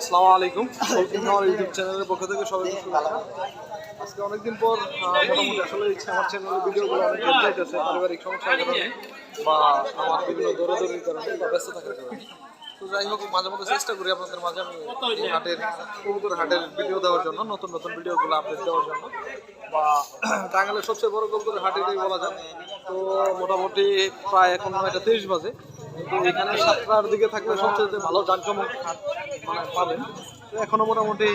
আসসালামু আলাইকুম। আমার ইউটিউব চ্যানেলের পক্ষ থেকে সবাইকে শুভেচ্ছা। আজকে অনেকদিন পর মোটামুটি আসলে আমার চ্যানেলের ভিডিওগুলো অনেক যাইতেছে পারিবারিক সমস্যার কারণে বা আমার বিভিন্ন দৌড়াদৌড়ির কারণে বা ব্যস্ত থাকার কারণে। তো যাই হোক, মাঝে মধ্যে চেষ্টা করি আপনাদের মাঝে আমি হাটের, কবুতর হাটের ভিডিও দেওয়ার জন্য, নতুন নতুন ভিডিওগুলো আপডেট দেওয়ার জন্য। বা টাঙ্গালের সবচেয়ে বড় কবুতরের হাট বলা যায়। তো মোটামুটি প্রায় এখন এটা তেইশ বাজে। কিন্তু এখানে সাতটার দিকে থাকলে সবচেয়ে ভালো জাঁকজমক হাট পাবেন। তো এখনও মোটামুটি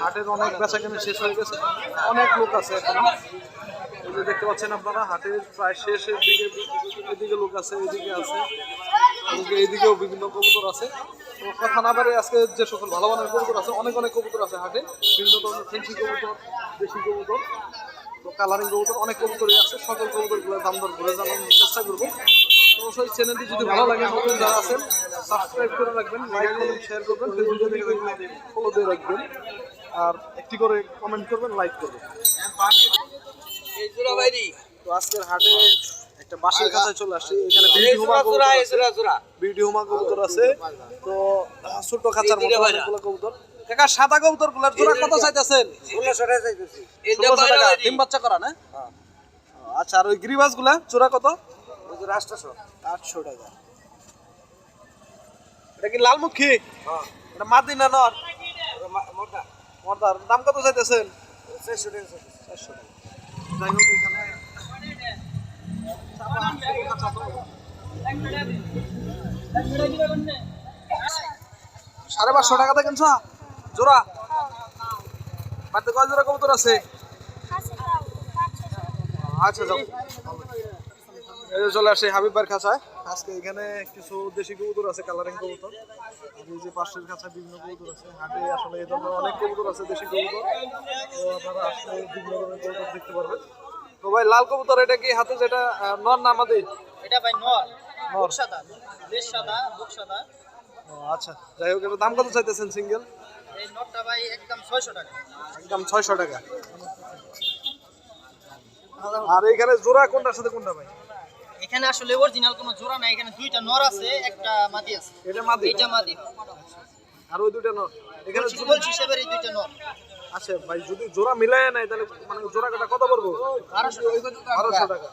হাটের অনেক বেচা কেনা শেষ হয়ে গেছে। অনেক লোক আছে এখনও। যে দেখতে পাচ্ছেন আপনারা, হাটের প্রায় শেষের দিকে, এদিকে লোক আছে, এদিকে আছে। এইদিকেও বিভিন্ন কবুতর আছে। পারে আজকে যে সকল ভালো মানের কবুতর আছে, অনেক অনেক কবুতর আছে হাটে। বিভিন্ন ধরনের ফেন্সি কবুতর, দেশি কবুতর, তো কালারিং কবুতর, অনেক কবুতরই আছে। সকল কবুতরগুলোর দাম দর ঘুরে জানানোর চেষ্টা করব। অবশ্যই চ্যানেলটি যদি ভালো লাগে নতুন যারা আছেন সাবস্ক্রাইব করে রাখবেন লাইক করবেন শেয়ার করবেন ফেসবুকে দেখে ফলো দিয়ে রাখবেন আর একটি করে কমেন্ট করবেন লাইক করবেন। তো আজকের হাটে একটা বাসের কাছে চলে আসছি এখানে হুমা কবুতর আছে। বিডি কবুতর আছে। তো ছোট মতো অনেকগুলো কবুতর। কাকা সাদা কবুতরগুলার জোড়া কত চাইতেছেন? ষোলোশো টাকা ডিম বাচ্চা করা না? আচ্ছা আর ওই গ্রিবাসগুলা জোড়া কত? আটশো টাকা। এটা কি লালমুখী? এটা মাদি না নর? মর্দার। দাম কত চাইতেছেন? চারশো টাকা যাই হোক এখানে সাড়ে পাঁচশো টাকা দেখেন জোড়া। বাড়িতে কয় জোড়া কবুতর আছে। আচ্ছা যাও। এই চলে আসে হাবিব ভাইয়ের খাঁচায়। আজকে এখানে কিছু দেশি কবুতর আছে কালারিং কবুতর। আর এই যে পাশের খাঁচায় বিভিন্ন কবুতর আছে। হাটে আসলে এই ধরনের অনেক কবুতর আছে দেশি কবুতর। তো আপনারা আসলে বিভিন্ন ধরনের কবুতর দেখতে পারবেন। তো ভাই লাল কবুতর এটা কি হাতে যেটা নর না আমাদের? এটা ভাই নর। নর। সাদা। বেশ সাদা বুক সাদা। ও, আচ্ছা। যাই হোক এটা দাম কত চাইতেছেন সিঙ্গেল? এই নটটা ভাই একদম ছয়শো টাকা। একদম ছয়শো টাকা। আর এখানে জোড়া কোনটার সাথে কোনটা ভাই? এখানে আসলে অরিজিনাল কোনো জোড়া নাই এখানে দুইটা নর আছে একটা মাদি আছে। এটা মাদি এইটা মাদি। আর ওই দুটো নর? এখানে জোড়া- হিসেবে এই দুইটা নর। আচ্ছা ভাই যদি জোড়া মিলাই নাই তাহলে মানে জোড়া কাটা কত পড়ব? বারোশো বারোশো টাকা।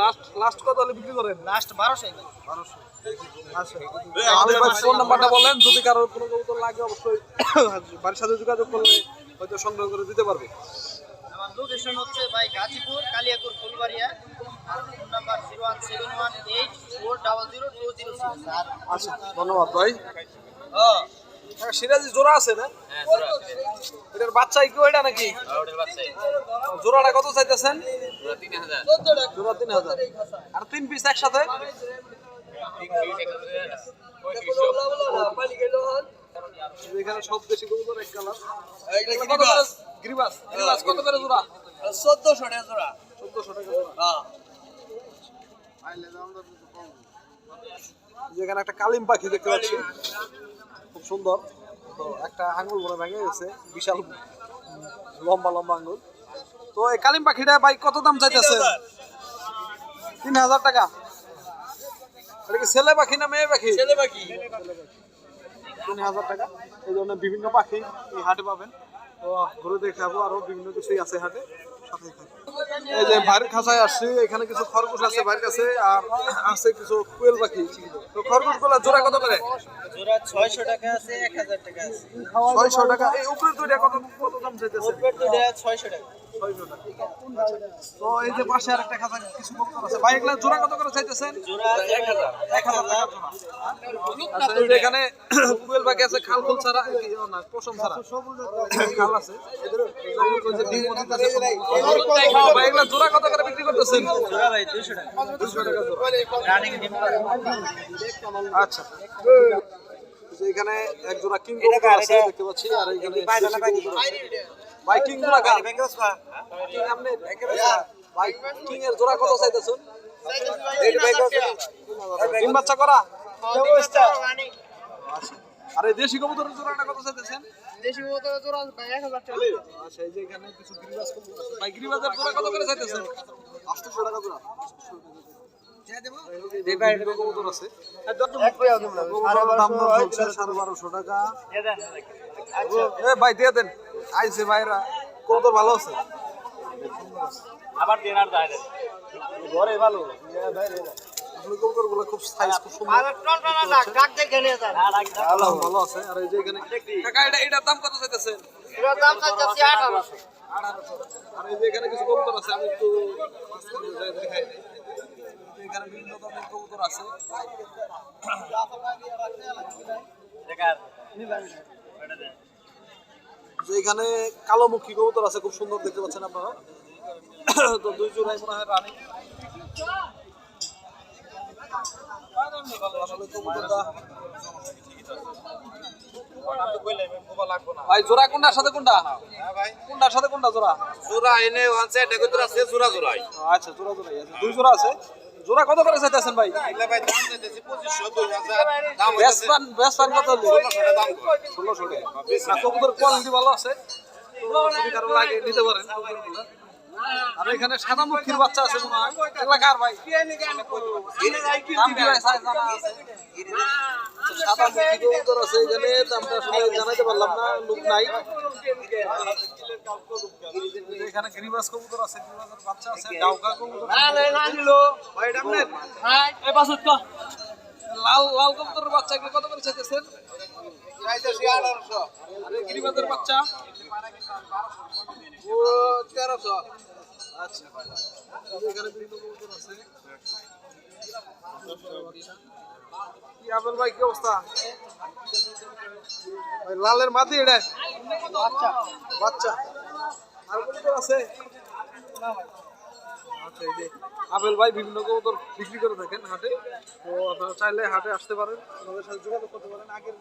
লাস্ট লাস্ট কত হলে বিক্রি করেন? লাস্ট বারোশো ভাই বারোশো। আচ্ছা। আমি ভাই ফোন নাম্বারটা বলেন। যদি কারোর কোনো কবুতর লাগে অবশ্যই বাড়ির সাথে যোগাযোগ করলে হয়তো সংগ্রহ করে দিতে পারবে। আমার লোকেশন হচ্ছে ভাই গাজীপুর কালিয়াকুর ফুলবাড়িয়া। আচ্ছা ধন্যবাদ ভাই। হ্যাঁ, সিরাজি জোড়া আছে না? এটার বাচ্চা কি ওইটা নাকি? জোড়াটা কত চাইতেছেন? জোড়া তিন হাজার। আর তিন পিস একসাথে? এখানে সব দেশি কবুতর এক কালার গ্রিবাস। গ্রিবাস। কত করে জোড়া? চোদ্দশো টাকা জোড়া। চোদ্দশো টাকা জোড়া। যেখানে একটা কালিম পাখি দেখতে পাচ্ছি। খুব সুন্দর। তো একটা আঙুল মনে ভেঙে গেছে বিশাল লম্বা লম্বা আঙুল তো এই কালিম পাখিটা ভাই কত দাম চাইতেছে? তিন হাজার টাকা। এটা কি ছেলে পাখি না মেয়ে পাখি? ছেলে পাখি। তিন হাজার টাকা। এই ধরনের বিভিন্ন পাখি এই হাটে পাবেন। তো ঘুরে দেখাবো আরও বিভিন্ন কিছুই আছে হাটে। এই যে ভাইয়ের খাঁচায় আসছি এখানে কিছু খরগোশ আছে ভাইয়ের কাছে আর আছে কিছু কুয়েল পাখি। তো খরগোশগুলা জোড়া কত করে? জোড়া টাকা আছে এক হাজার টাকা আছে। ছয়শো টাকা। এই দুইটা কত কত দাম চাইতেছে? টাকা। তো এই যে পাশে আর একটা খাঁচা কিছু কবুতর আছে। ভাই এগুলা জোড়া কত করে চাইতেছেন? জোড়া এক হাজার। এক হাজার টাকা জোড়া। আচ্ছা, এখানে কুয়েল পাখি আছে খাল ফুল ছাড়া কি, না পশম ছাড়া। খাল আছে। যে ডিম এগুলা জোড়া কত করে বিক্রি করতেছেন জোড়া ভাই দুশো টাকা দুশো টাকা জোড়া রানিং ডিম আচ্ছা এখানে এক জোড়া কিং কবুতর আছে। দেখতে পাচ্ছি আর এখানে। ভাই কিং জোড়া কার কিং আপনি ভাই কিং এর জোড়া কত চাইতেছেন? ডিম বাচ্চা করা? আর এই দেশি কবুতরের জোড়াটা কত চাইতেছেন? দেশি মতো জোড়া ভাই এক হাজার টাকা। আচ্ছা এই যে এখানে কিছু গিরিবাজ কবুতর ভাই গিরিবাজের জোড়া কত করে চাইতেছেন 800 টাকা জোড়া। বিভিন্ন কবুতর আছে। কবুতরের দাম দর চলছে সাড়ে বারোশো টাকা। এ ভাই দিয়ে দেন। আইসে ভাইরা। কবুতর ভালো আছে? আবার দেন আর ঘরে ভালো। আসলে কবুতরগুলো খুব সাইজ খুব সুন্দর। ডাক দেখে নিয়ে যান ভালো ভালো আছে। আর এই যে এখানে কাকা এটা এটার দাম কত চাইতেছেন? এটার দাম চাচ্ছি আঠারোশো। আর এই যে এখানে কিছু কবুতর আছে আমি একটু দেখাই। এখানে বিভিন্ন ধরনের কবুতর আছে। দেখার এটা দেন যে এখানে কালো মুখী কবুতর আছে খুব সুন্দর দেখতে পাচ্ছেন আপনারা। তো দুই জোড়াই মনে হয় রানী। ভাই জোড়া কোনটার সাথে কোনটা? কোনটার সাথে কোনটা জোড়া? জোড়া এনে ডেকুতর আছে? জোড়া জোড়াই। আচ্ছা জোড়া জোড়াই আছে। দুই জোড়া আছে? জোড়া কত করে চাইতেছেন ভাই? এগুলা ভাই দাম দিতেছি 2500 2000 দাম হইছে বেসপান বেসপান কত হলো? 1600 টাকা দাম কয়। ষোলোশো টাকা। কোয়ালিটি ভালো আছে। লাগে নিতে পারেন। আর এখানে সাদা মুখির বাচ্চা আছে এগুলা কার ভাই? দাম কি ভাই সাইজ জানা আছে? সাদা মুখী কবুতর আছে এখানে দামটা আসলে জানাইতে পারলাম না লোক নাই। এখানে গিরিবাস কবুতর আছে গিরিবাসের বাচ্চা আছে ডাউকা কবুতর ভাই এটা আপনার? এই পাঁচশো তো লাল লাল কবুতরের বাচ্চা এগুলো কত করে চাইতেছেন? চাইতেছি 1800 আরে গিরিবাসের বাচ্চা। ও 1300 আচ্ছা এখানে বিভিন্ন কবুতর আছে। কি আবেল ভাই কি অবস্থা? ভাই লালের এটা? বাচ্চা। বাচ্চা। আর কবুতর আছে? আচ্ছা এই যে আবেল ভাই বিভিন্ন কবুতর বিক্রি করে থাকেন হাটে। তো আপনারা চাইলে হাটে আসতে পারেন আমাদের সাথে যোগাযোগ করতে পারেন। আগের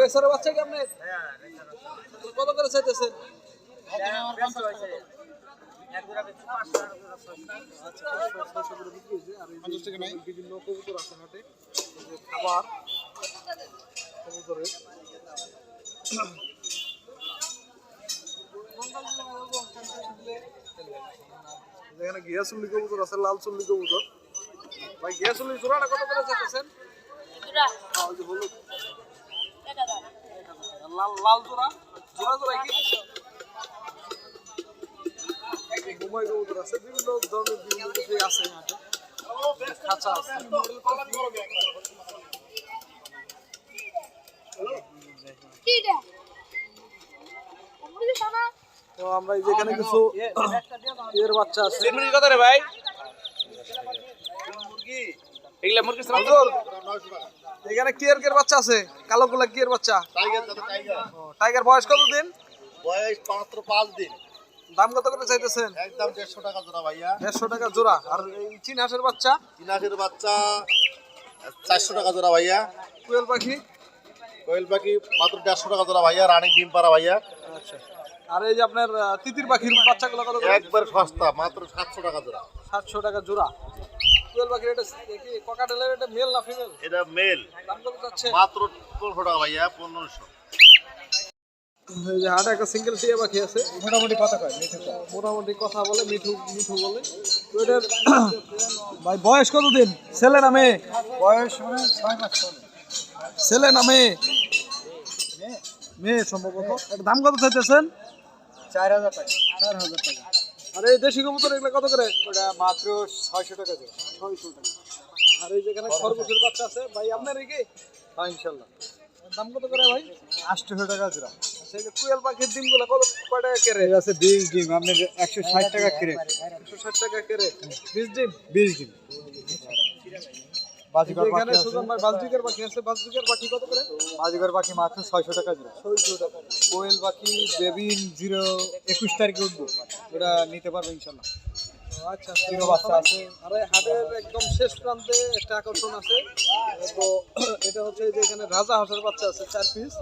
রেসারের বাচ্চা কি আপনি কত করে চাইতেছেন? বিভিন্ন কবুতর আছে হাটে খাবার কবুতরের। এখানে ঘিয়া চুল্লি কবুতর আছে লাল চুল্লি কবুতর। ভাই ঘিয়া চুল্লি জোড়াটা কত করে চাইতেছেন? হ্যাঁ, লাল লাল জোড়া? জোড়া জোড়া কি? ঘুমাই কবুতর আছে বিভিন্ন ধরনের বিভিন্ন কিছু আছে খাঁচা আছে। তো আমরা যেখানে কিছু এর বাচ্চা আছে। মুরগি কত রে ভাই। এগুলা মুরগি এখানে কি এর বাচ্চা আছে? কালো গুলা কি এর বাচ্চা? টাইগার টাইগার টাইগার বয়স কত দিন বয়স মাত্র পাঁচ দিন। দাম কত করে চাইতেছেন? একদম 150 টাকা জোড়া ভাইয়া। দেড়শো টাকা জোড়া। আর এই চীন হাঁসের বাচ্চা? তিনাকের বাচ্চা 400 টাকা জোড়া ভাইয়া। কুয়েল পাখি? কোয়েল পাখি মাত্র 150 টাকা জোড়া ভাইয়া রানী ডিম পাড়া ভাইয়া। আচ্ছা। আর এই যে আপনার তিতির পাখির বাচ্চাগুলো কত করে? একবার সস্তা মাত্র 700 টাকা জোড়া। সাতশো টাকা জোড়া। কুয়েল পাখির এটা কি ককাটেলের এটা মেল না ফিমেল এটা মেল দাম কত যাচ্ছে? মাত্র 1500 টাকা ভাইয়া 1500 এই যে হাটে একটা সিঙ্গেল টিয়া পাখি আছে। মোটামুটি কথা কয় মোটামুটি কথা বলে মিঠু মিঠু বলে। তো এটার ভাই বয়স কতদিন? ছেলে না মেয়ে? বয়স মানে ছয় মাস ছেলে না মেয়ে? মেয়ে। সম্ভবত। দাম কত চাইতেছেন? চার হাজার টাকা চার হাজার টাকা। আর এই দেশি কবুতর এগুলো কত করে? ওটা মাত্র ছয়শো টাকা দেবে ছয়শো টাকা। আর এই যেখানে খরগোশের বাচ্চা আছে ভাই আপনার কি? হ্যাঁ ইনশাল্লাহ। দাম কত করে ভাই? আটশোশো টাকা জোড়া। সেই যে কুয়েল পাখির ডিমগুলো কত কয় টাকা কেড়ে? আছে বিশ ডিম আপনি একশো ষাট টাকা কেড়ে। একশো ষাট টাকা কেড়ে। বিশ ডিম? বিশ ডিম। বাজিকর এখানে সুজন ভাই বাজরিকের পাখি আছে। বাজরিকের পাখি কত করে? বাজিকর পাখি মাত্র ছয়শো টাকা জোড়া। ছয়শো টাকা। কোয়েল পাখি বেবিন জিরো একুশ তারিখে উঠবো। ওটা নিতে পারব ইনশাল্লাহ। আচ্ছা জিরো বাচ্চা আছে। আর হাটের একদম শেষ প্রান্তে একটা আকর্ষণ আছে। তো এটা হচ্ছে যে এখানে রাজা হাঁসের বাচ্চা আছে চার পিস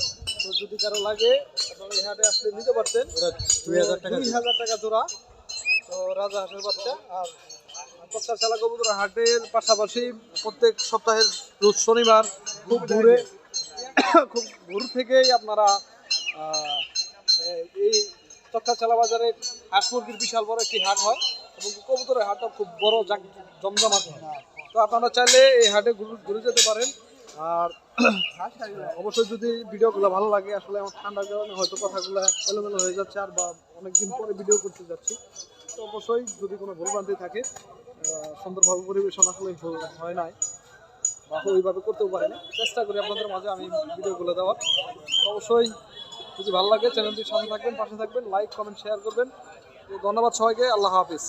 তো যদি কারও লাগে আপনারা এই হাটে আসলে নিতে পারতেন। দুই হাজার টাকা দুই হাজার টাকা জোড়া। তো রাজা হাঁসের বাচ্চা আর প্রত্যার চালা কবুতর হাটের পাশাপাশি প্রত্যেক সপ্তাহের রোজ শনিবার খুব ভোরে খুব ভোর থেকেই আপনারা এই তক্ষাচালা বাজারে হাঁস মুরগির বিশাল বড় একটি হাট হয় এবং কবুতরের হাটটা খুব বড় জাক, জমজমাট হয়। তো আপনারা চাইলে এই হাটে ঘুরে- ঘুরে যেতে পারেন। আর অবশ্যই যদি ভিডিওগুলো ভালো লাগে, আসলে আমার ঠান্ডার কারণে হয়তো কথাগুলো এলোমেলো হয়ে যাচ্ছে আর বা অনেকদিন পরে ভিডিও করতে যাচ্ছি। অবশ্যই যদি কোনো ভুলভ্রান্তি থাকে সুন্দরভাবে পরিবেশন আসলে হয় নাই বা ওইভাবে করতেও পারি না চেষ্টা করি আপনাদের মাঝে আমি ভিডিওগুলো দেওয়ার। অবশ্যই যদি ভালো লাগে চ্যানেলটির সাথে থাকবেন, পাশে থাকবেন লাইক কমেন্ট শেয়ার করবেন। তো ধন্যবাদ সবাইকে, আল্লাহ হাফিজ।